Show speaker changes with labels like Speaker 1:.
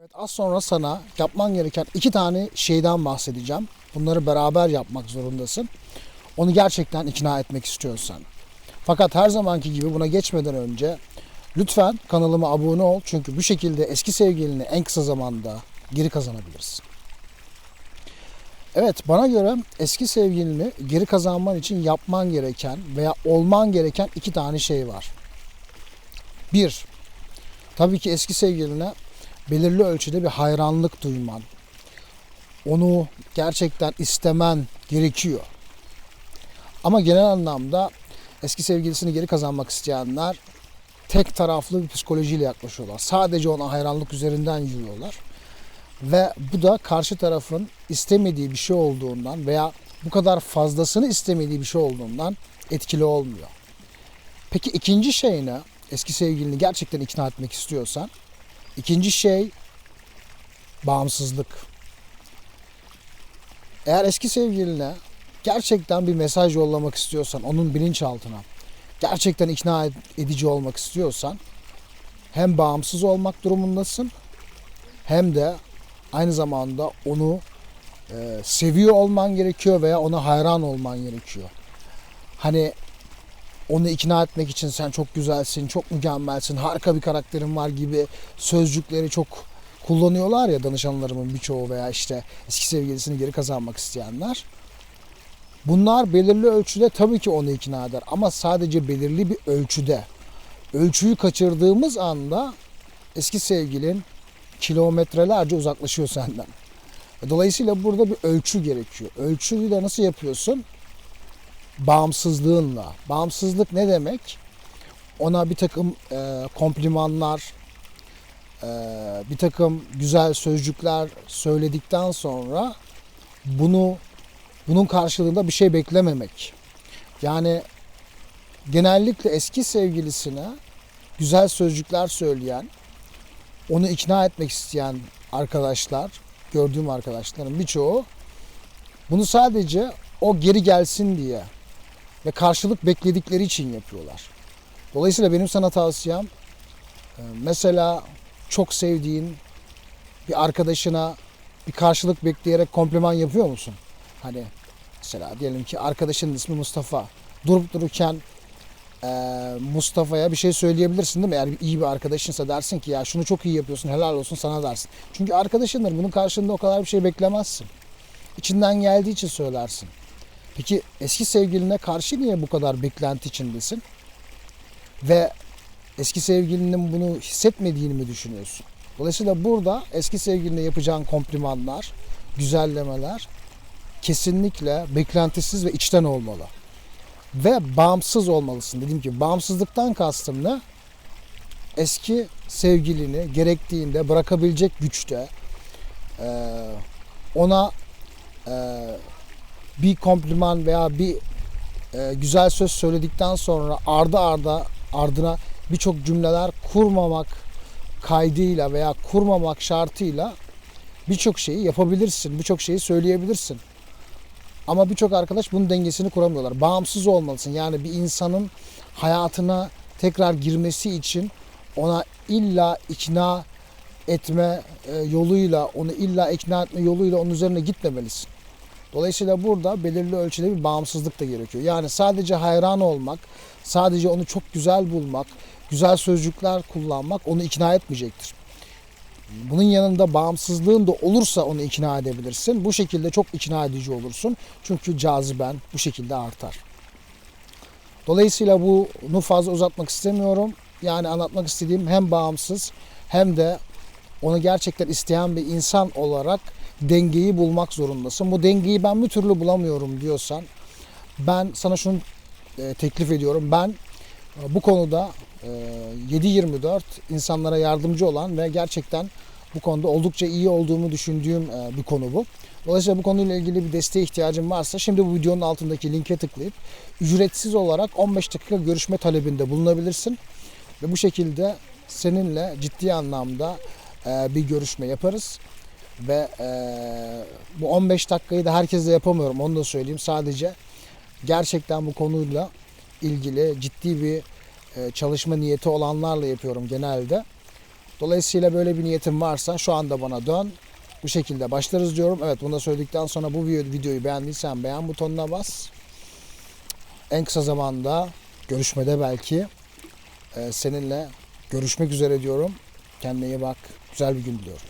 Speaker 1: Evet, az sonra sana yapman gereken iki tane şeyden bahsedeceğim. Bunları beraber yapmak zorundasın. Onu gerçekten ikna etmek istiyorsan. Fakat her zamanki gibi buna geçmeden önce lütfen kanalıma abone ol. Çünkü bu şekilde eski sevgilini en kısa zamanda geri kazanabilirsin. Evet bana göre eski sevgilini geri kazanman için yapman gereken veya olman gereken iki tane şey var. Bir, tabii ki eski sevgiline belirli ölçüde bir hayranlık duyman. Onu gerçekten istemen gerekiyor. Ama genel anlamda eski sevgilisini geri kazanmak isteyenler tek taraflı bir psikolojiyle yaklaşıyorlar. Sadece ona hayranlık üzerinden yürüyorlar. Ve bu da karşı tarafın istemediği bir şey olduğundan veya bu kadar fazlasını istemediği bir şey olduğundan etkili olmuyor. Peki ikinci şey ne? Eski sevgilini gerçekten ikna etmek istiyorsan İkinci şey bağımsızlık. Eğer eski sevgiline gerçekten bir mesaj yollamak istiyorsan onun bilinçaltına gerçekten ikna ed- edici olmak istiyorsan hem bağımsız olmak durumundasın hem de aynı zamanda onu e, seviyor olman gerekiyor veya ona hayran olman gerekiyor. Hani onu ikna etmek için sen çok güzelsin, çok mükemmelsin, harika bir karakterin var gibi sözcükleri çok kullanıyorlar ya danışanlarımın birçoğu veya işte eski sevgilisini geri kazanmak isteyenler. Bunlar belirli ölçüde tabii ki onu ikna eder ama sadece belirli bir ölçüde. Ölçüyü kaçırdığımız anda eski sevgilin kilometrelerce uzaklaşıyor senden. Dolayısıyla burada bir ölçü gerekiyor. Ölçüyü de nasıl yapıyorsun? Bağımsızlığınla. Bağımsızlık ne demek? Ona bir takım e, komplimanlar, e, bir takım güzel sözcükler söyledikten sonra bunu bunun karşılığında bir şey beklememek. Yani genellikle eski sevgilisine güzel sözcükler söyleyen, onu ikna etmek isteyen arkadaşlar, gördüğüm arkadaşların birçoğu bunu sadece o geri gelsin diye ve karşılık bekledikleri için yapıyorlar. Dolayısıyla benim sana tavsiyem e, mesela çok sevdiğin bir arkadaşına bir karşılık bekleyerek kompliman yapıyor musun? Hani mesela diyelim ki arkadaşının ismi Mustafa. Durup dururken e, Mustafa'ya bir şey söyleyebilirsin değil mi? Eğer iyi bir arkadaşınsa dersin ki ya şunu çok iyi yapıyorsun helal olsun sana dersin. Çünkü arkadaşındır bunun karşılığında o kadar bir şey beklemezsin. İçinden geldiği için söylersin. Peki eski sevgiline karşı niye bu kadar beklenti içindesin? Ve eski sevgilinin bunu hissetmediğini mi düşünüyorsun? Dolayısıyla burada eski sevgiline yapacağın komplimanlar, güzellemeler kesinlikle beklentisiz ve içten olmalı. Ve bağımsız olmalısın. Dediğim gibi bağımsızlıktan kastım ne? Eski sevgilini gerektiğinde bırakabilecek güçte ona bir kompliman veya bir e, güzel söz söyledikten sonra ardı arda ardına birçok cümleler kurmamak kaydıyla veya kurmamak şartıyla birçok şeyi yapabilirsin, birçok şeyi söyleyebilirsin. Ama birçok arkadaş bunun dengesini kuramıyorlar. Bağımsız olmalısın. Yani bir insanın hayatına tekrar girmesi için ona illa ikna etme e, yoluyla, onu illa ikna etme yoluyla onun üzerine gitmemelisin. Dolayısıyla burada belirli ölçüde bir bağımsızlık da gerekiyor. Yani sadece hayran olmak, sadece onu çok güzel bulmak, güzel sözcükler kullanmak onu ikna etmeyecektir. Bunun yanında bağımsızlığın da olursa onu ikna edebilirsin. Bu şekilde çok ikna edici olursun. Çünkü caziben bu şekilde artar. Dolayısıyla bunu fazla uzatmak istemiyorum. Yani anlatmak istediğim hem bağımsız hem de onu gerçekten isteyen bir insan olarak dengeyi bulmak zorundasın. Bu dengeyi ben bir türlü bulamıyorum diyorsan ben sana şunu e, teklif ediyorum. Ben e, bu konuda e, 7-24 insanlara yardımcı olan ve gerçekten bu konuda oldukça iyi olduğumu düşündüğüm e, bir konu bu. Dolayısıyla bu konuyla ilgili bir desteğe ihtiyacın varsa şimdi bu videonun altındaki linke tıklayıp ücretsiz olarak 15 dakika görüşme talebinde bulunabilirsin. Ve bu şekilde seninle ciddi anlamda e, bir görüşme yaparız. Ve e, bu 15 dakikayı da herkesle yapamıyorum onu da söyleyeyim. Sadece gerçekten bu konuyla ilgili ciddi bir e, çalışma niyeti olanlarla yapıyorum genelde. Dolayısıyla böyle bir niyetin varsa şu anda bana dön. Bu şekilde başlarız diyorum. Evet bunu da söyledikten sonra bu video- videoyu beğendiysen beğen butonuna bas. En kısa zamanda görüşmede belki e, seninle görüşmek üzere diyorum. Kendine iyi bak. Güzel bir gün diliyorum.